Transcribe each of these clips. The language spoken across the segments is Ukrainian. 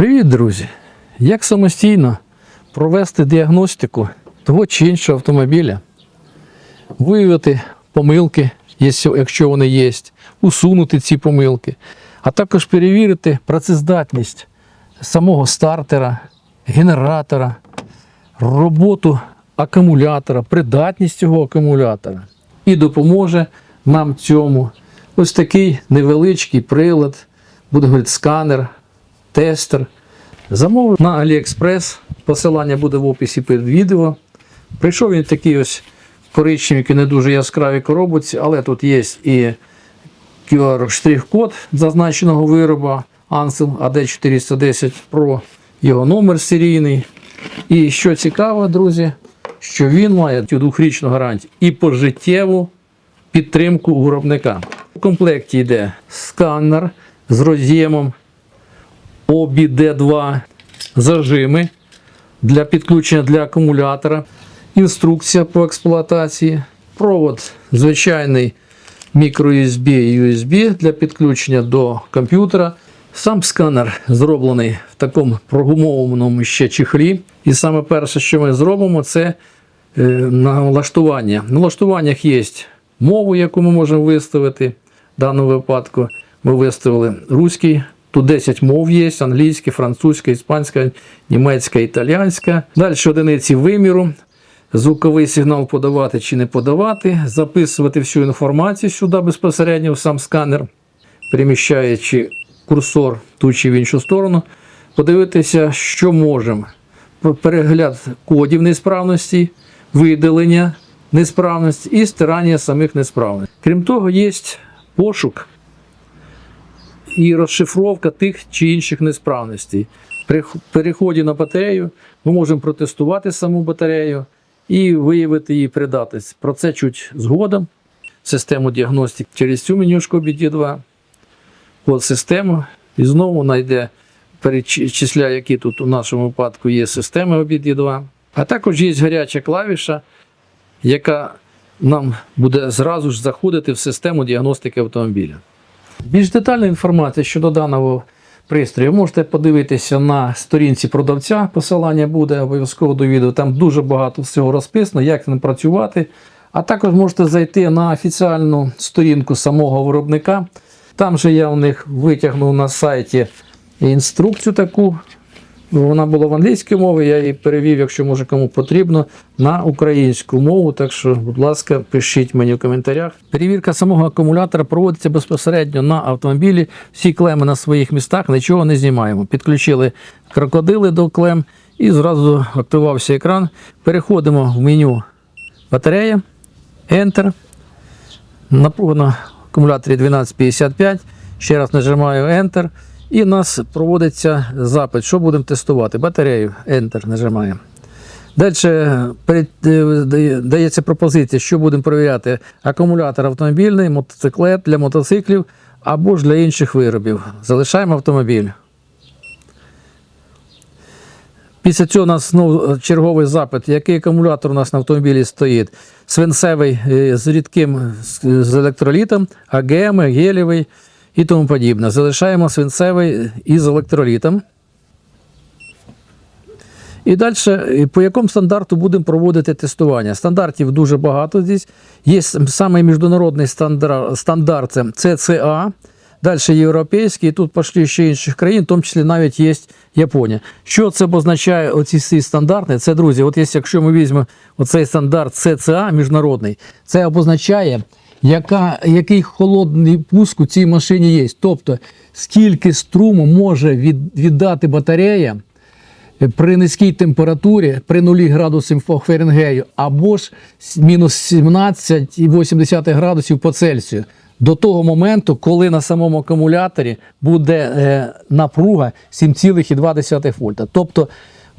Привіт, друзі! Як самостійно провести діагностику того чи іншого автомобіля, виявити помилки, якщо- вони є, усунути ці помилки, а також перевірити працездатність самого стартера, генератора, роботу акумулятора, придатність цього акумулятора. І допоможе нам цьому ось такий невеличкий прилад, буде говорити сканер, тестер. Замовив на AliExpress. Посилання буде в описі під відео. Прийшов він такий ось коричневий, не дуже яскравій коробці, але тут є і QR-штрих-код зазначеного вироба Ansel AD410 Pro, його номер серійний. І що цікаво, друзі, що він має цю двохрічну гарантію і пожиттєву підтримку виробника. У комплекті йде сканер з роз'ємом OBD2, зажими для підключення для акумулятора, інструкція по експлуатації, провод звичайний microUSB і USB для підключення до комп'ютера. Сам сканер зроблений в такому прогумованому ще чехлі. І саме перше, що ми зробимо, це е, налаштування. В налаштуваннях є мову, яку ми можемо виставити. В даному випадку ми виставили руський. Тут 10 мов є: англійська, французька, іспанська, німецька, італійська. Далі одиниці виміру. Звуковий сигнал подавати чи не подавати, записувати всю інформацію сюди безпосередньо в сам сканер, переміщаючи курсор ту чи в іншу сторону, подивитися, що можемо. Перегляд кодів несправності, видалення несправності і стирання самих несправностей. Крім того, є пошук і розшифровка тих чи інших несправностей. При переході на батарею ми можемо протестувати саму батарею і виявити її придатність. Про це чуть згодом. Систему діагностики через цю менюшку BD2. От систему. І знову знайде, перечисляє, які тут у нашому випадку є системи OBD2. А також є гаряча клавіша, яка нам буде зразу ж заходити в систему діагностики автомобіля. Більш детальна інформація щодо даного пристрою можете подивитися на сторінці продавця. Посилання буде обов'язково до відео. Там дуже багато всього розписано, як ним працювати. А також можете зайти на офіціальну сторінку самого виробника. Там же я у них витягнув на сайті інструкцію таку. Вона була в англійській мові, я її перевів, якщо може кому потрібно, на українську мову. Так що, будь ласка, пишіть мені в коментарях. Перевірка самого акумулятора проводиться безпосередньо на автомобілі. Всі клеми на своїх містах, нічого не знімаємо. Підключили крокодили до клем і зразу активувався екран. Переходимо в меню батарея, Enter. Напруга на акумуляторі 1255. Ще раз нажимаю Enter. І у нас проводиться запит. Що будемо тестувати? Батарею Enter нажимаємо. Далі е, дає- дається пропозиція, що будемо перевіряти: акумулятор автомобільний, мотоциклет для мотоциклів або ж для інших виробів. Залишаємо автомобіль. Після цього у нас знову черговий запит, який акумулятор у нас на автомобілі стоїть. Свинцевий е, з рідким з електролітом, АГМ, гелєвий і тому подібне. Залишаємо свинцевий із електролітом. І далі, по якому стандарту будемо проводити тестування? Стандартів дуже багато здесь. Є саме міжнародний стандарт, це CCA, далі європейський, і тут пішли ще інших країн, в тому числі навіть є Японія. Що це означає, оці всі стандарти? Це, друзі, от якщо ми візьмемо оцей стандарт CCA міжнародний, це обозначає, яка, який холодний пуск у цій машині є. Тобто, скільки струму може від, віддати батарея при низькій температурі, при 0 градусів по Фаренгею, або ж мінус 17,8 градусів по Цельсію. До того моменту, коли на самому акумуляторі буде е, напруга 7,2 вольта. Тобто,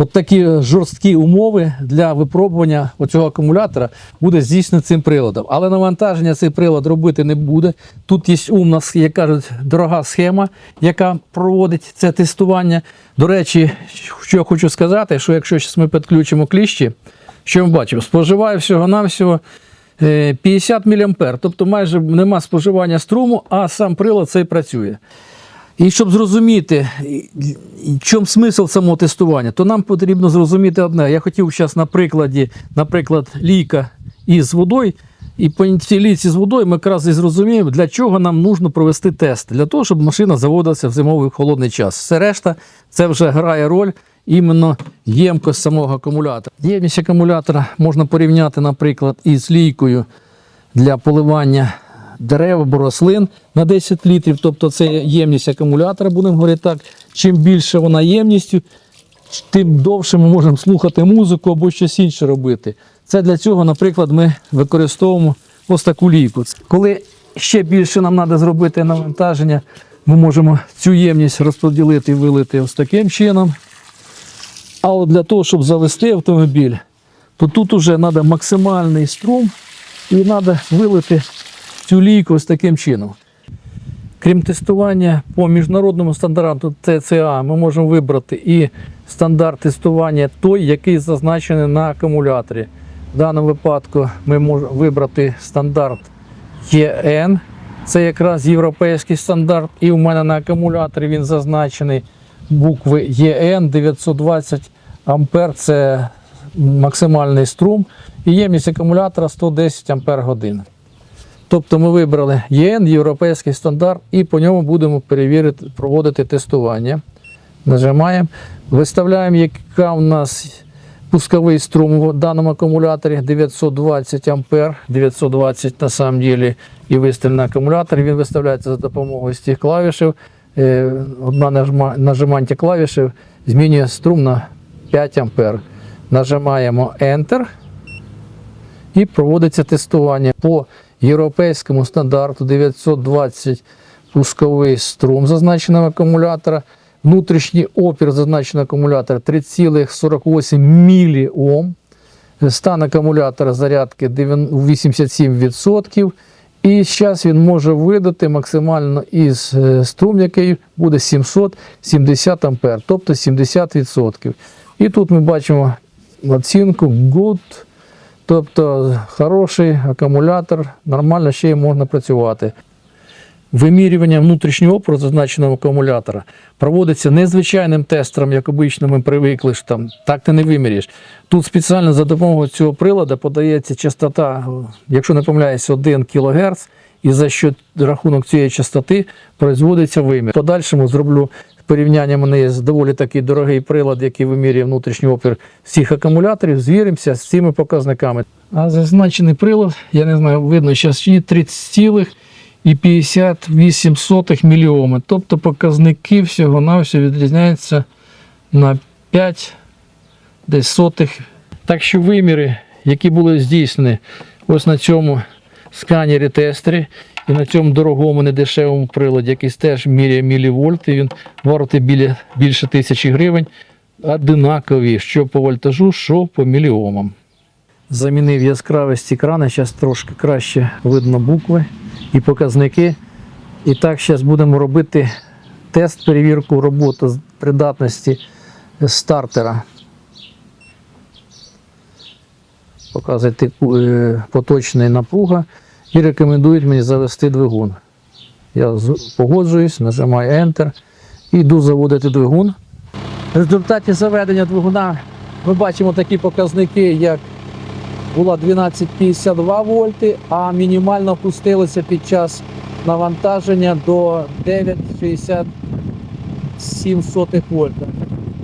от такі жорсткі умови для випробування цього акумулятора буде здійснено цим приладом. Але навантаження цей прилад робити не буде. Тут є умна, як кажуть, дорога схема, яка проводить це тестування. До речі, що я хочу сказати, що якщо ми підключимо кліщі, що ми бачимо? Споживає всього-навсього е, 50 мА, тобто майже нема споживання струму, а сам прилад цей працює. І щоб зрозуміти, чому смисл самого тестування, то нам потрібно зрозуміти одне. Я хотів зараз на прикладі, наприклад, лійка із водою. І по цій лійці з водою ми якраз і зрозуміємо, для чого нам потрібно провести тест. Для того, щоб машина заводилася в зимовий холодний час. Все решта це вже грає роль іменно ємкость самого акумулятора. Ємність акумулятора можна порівняти, наприклад, із лійкою для поливання дерев або рослин на 10 літрів. Тобто це ємність акумулятора, будемо говорити так. Чим більше вона ємністю, тим довше ми можемо слухати музику або щось інше робити. Це для цього, наприклад, ми використовуємо ось таку лійку. Коли ще більше нам треба зробити навантаження, ми можемо цю ємність розподілити і вилити ось таким чином. А от для того, щоб завести автомобіль, то тут вже треба максимальний струм і треба вилити цю лійку ось таким чином. Крім тестування по міжнародному стандарту ТЦА, ми можемо вибрати і стандарт тестування той, який зазначений на акумуляторі. В даному випадку ми можемо вибрати стандарт ЄН, це якраз європейський стандарт, і у мене на акумуляторі він зазначений букви ЄН 920 ампер це максимальний струм, і ємність акумулятора 110 ампер годин. Тобто ми вибрали ЄН, європейський стандарт, і по ньому будемо перевірити, проводити тестування. Нажимаємо, виставляємо, яка у нас пусковий струм в даному акумуляторі 920 ампер, 920 на самом деле і виставлений на акумуляторі. Він виставляється за допомогою цих клавішів. Е, Одна нажимання клавішів змінює струм на 5 ампер. Нажимаємо Enter і проводиться тестування по європейському стандарту 920 пусковий струм зазначеного акумулятора. Внутрішній опір зазначеного акумулятора 3,48 міліом. Стан акумулятора зарядки 87%. І зараз він може видати максимально із е, струм, який буде 770 ампер, тобто 70%. І тут ми бачимо оцінку good, тобто хороший акумулятор, нормально ще й можна працювати. Вимірювання внутрішнього опору зазначеного акумулятора проводиться не звичайним тестером, як обично ми привикли, що там так ти не виміряєш. Тут спеціально за допомогою цього приладу подається частота, якщо не помиляюся, 1 кГц, і за що рахунок цієї частоти производиться вимір. В Подальшому зроблю порівняння. У є доволі такий дорогий прилад, який вимірює внутрішній опір всіх акумуляторів. Звіримося з цими показниками. А зазначений прилад, я не знаю, видно зараз чи ні, 30,58 мільйоми. Тобто показники всього-навсього відрізняються на 5 десь. Так що виміри, які були здійснені ось на цьому сканері тестері і на цьому дорогому недешевому приладі, який теж міряє мілівольти, він вартий біля більше тисячі гривень, одинакові, що по вольтажу, що по міліомам. Замінив яскравість екрана, зараз трошки краще видно букви і показники. І так, зараз будемо робити тест, перевірку роботи з придатності стартера. Показує е, поточний напруга і рекомендують мені завести двигун. Я погоджуюсь, нажимаю Enter і йду заводити двигун. В результаті заведення двигуна ми бачимо такі показники, як була 12,52 вольти, а мінімально опустилося під час навантаження до 9,67 вольта.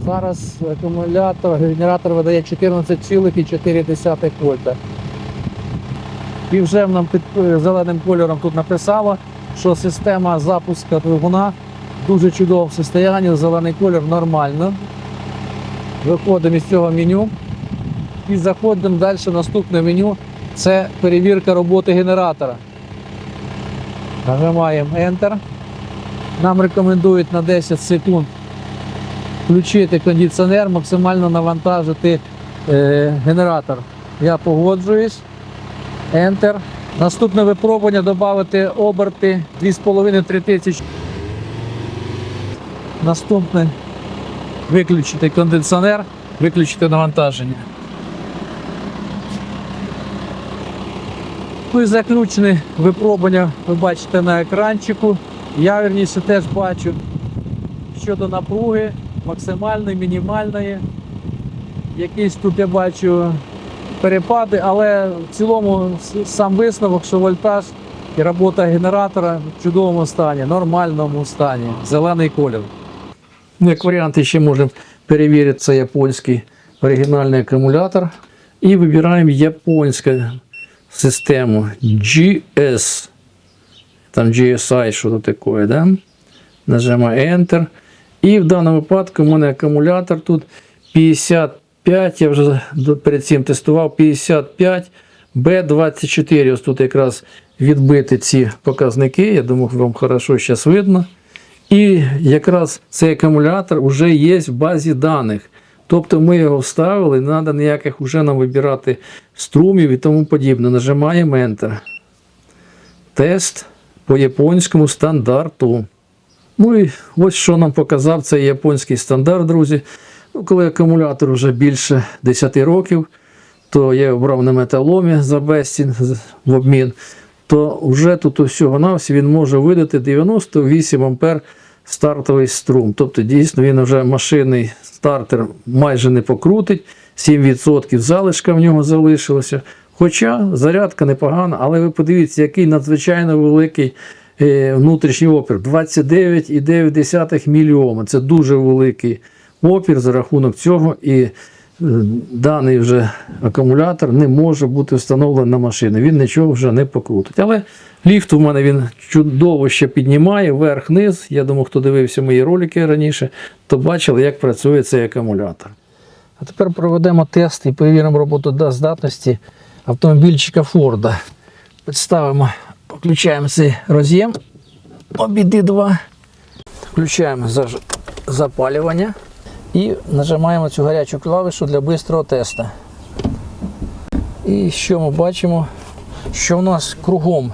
Зараз акумулятор, генератор видає 14,4 вольта. І вже нам під е, зеленим кольором тут написало, що система запуску двигуна в дуже чудовому стані, зелений кольор нормально. Виходимо із цього меню і заходимо далі в наступне меню. Це перевірка роботи генератора. Нажимаємо Enter. Нам рекомендують на 10 секунд включити кондиціонер, максимально навантажити е, генератор. Я погоджуюсь. Enter. Наступне випробування додати оберти 2,5-3 тисячі. Наступне виключити кондиціонер, виключити навантаження. Ну і заключне випробування ви бачите на екранчику. Я верніше теж бачу. щодо напруги, максимальної, мінімальної. Якісь тут я бачу перепади, але в цілому сам висновок, що вольтаж і робота генератора в чудовому стані, нормальному стані, зелений колір. Як варіант, ще можемо перевірити це японський оригінальний акумулятор. І вибираємо японську систему GS. Там GSI, що то таке, да? Нажимаю Enter. І в даному випадку у мене акумулятор тут 55, я вже перед цим тестував 55 B24. Ось тут якраз відбиті ці показники. Я думаю, вам хорошо зараз видно. І якраз цей акумулятор вже є в базі даних. Тобто ми його вставили, не треба ніяких вже нам вибирати струмів і тому подібне. Нажимаємо Enter. Тест по японському стандарту. Ну і ось що нам показав цей японський стандарт, друзі. Ну, коли акумулятор вже більше 10 років, то я обрав на металомі за безцін в обмін, то вже тут усього навсі він може видати 98 ампер стартовий струм. Тобто, дійсно, він вже машинний стартер майже не покрутить, 7% залишка в нього залишилося. Хоча зарядка непогана, але ви подивіться, який надзвичайно великий е, внутрішній опір 29,9 мільйома. Це дуже великий опір за рахунок цього. І е, даний вже акумулятор не може бути встановлений на машину. Він нічого вже не покрутить. Але ліфт у мене він чудово ще піднімає вверх-низ. Я думаю, хто дивився мої ролики раніше, то бачили, як працює цей акумулятор. А тепер проведемо тест і перевіримо роботу до здатності автомобільчика Форда. Підставимо, включаємо цей роз'єм. Обіди 2. Включаємо запалювання і нажимаємо цю гарячу клавішу для швидкого тесту. І що ми бачимо? Що у нас кругом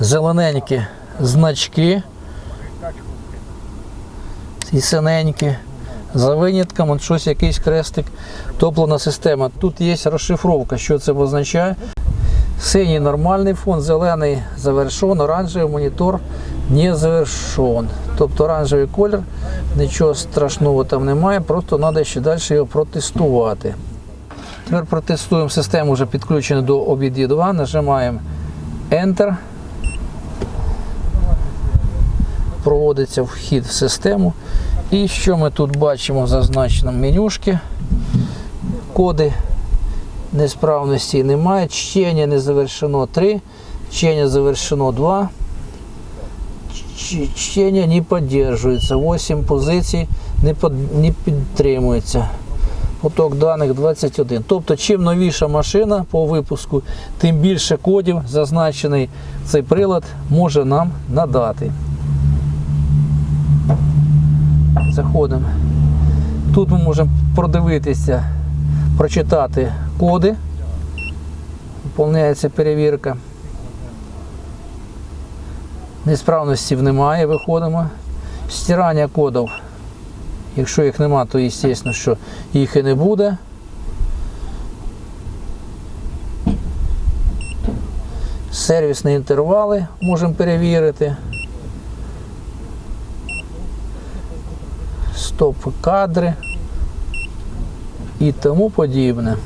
зелененькі значки і синенькі. За винятком щось якийсь крестик, топлена система. Тут є розшифровка, що це означає. Синій нормальний фон, зелений завершен, оранжевий монітор не завершен. Тобто оранжевий колір, нічого страшного там немає, просто треба ще далі його протестувати. Тепер протестуємо систему, вже підключену до OBD 2, нажимаємо Enter. Проводиться вхід в систему. І що ми тут бачимо в зазначеному менюшки? Коди несправності немає. Чтення не завершено 3, чтення завершено 2. Ч- Чтення не підтримується. 8 позицій не, под- не підтримується. Поток даних 21. Тобто, чим новіша машина по випуску, тим більше кодів зазначений цей прилад може нам надати. Заходимо. Тут ми можемо продивитися, прочитати коди. Виповняється перевірка. Несправностей немає, виходимо. Стирання кодів. Якщо їх нема, то звісно, що їх і не буде. Сервісні інтервали можемо перевірити. Стоп кадри і тому подібне.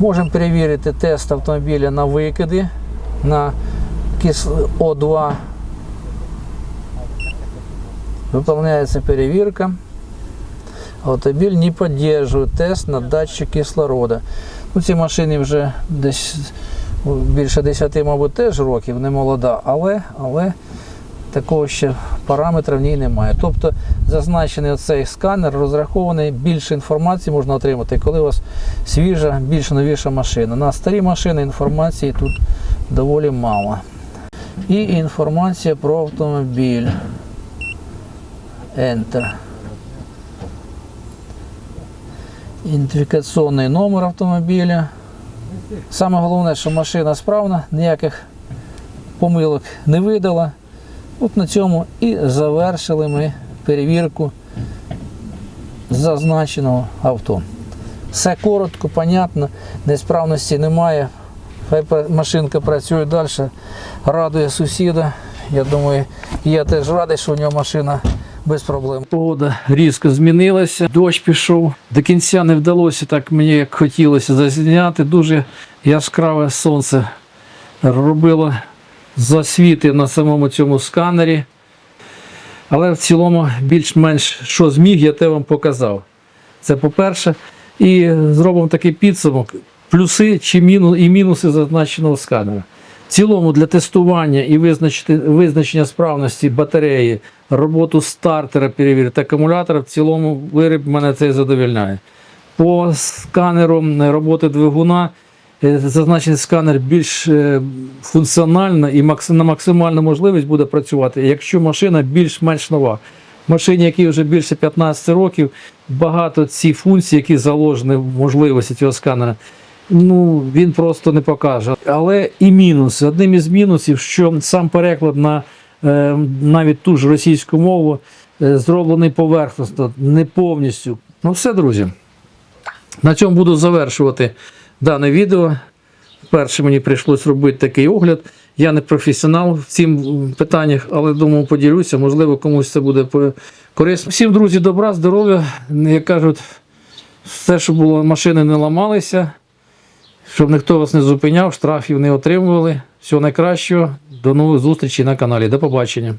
Можемо перевірити тест автомобіля на викиди на кис О2. Выполняется перевірка. Автомобіль не підтримує тест на датчик кислорода. Ну, ці машини вже десь більше 10, мабуть, теж років, не молода, але, але такого ще параметра в ній немає. Тобто зазначений цей сканер розрахований, більше інформації можна отримати, коли у вас свіжа, більш новіша машина. На старі машини інформації тут доволі мало. І інформація про автомобіль. Enter. Ідентифікаційний номер автомобіля. Саме головне, що машина справна, ніяких помилок не видала. От на цьому і завершили ми перевірку зазначеного авто. Все коротко, понятно, несправності немає. Хай машинка працює далі, радує сусіда. Я думаю, я теж радий, що у нього машина без проблем. Погода різко змінилася, дощ пішов. До кінця не вдалося так мені, як хотілося зазняти. Дуже яскраве сонце робило засвіти на самому цьому сканері. Але в цілому більш-менш що зміг, я те вам показав. Це по-перше. І зробимо такий підсумок: плюси чи міну, і мінуси зазначеного сканера. В цілому для тестування і визначення справності батареї, роботу стартера перевірити, акумулятора, в цілому виріб мене це задовільняє. По сканеру роботи двигуна зазначений сканер більш е, функціонально і на максимальну можливість буде працювати, якщо машина більш-менш нова. Машині, якій вже більше 15 років, багато ці функції, які заложені в можливості цього сканера, ну він просто не покаже. Але і мінуси. Одним із мінусів, що сам переклад на е, навіть ту ж російську мову е, зроблений поверхностно, не повністю. Ну все, друзі. На цьому буду завершувати дане відео. Перше мені прийшлось робити такий огляд. Я не професіонал в цим питаннях, але думаю, поділюся. Можливо, комусь це буде корисно. Всім, друзі, добра, здоров'я. Як кажуть, все, що було, машини не ламалися, щоб ніхто вас не зупиняв, штрафів не отримували. Всього найкращого. До нових зустрічей на каналі. До побачення.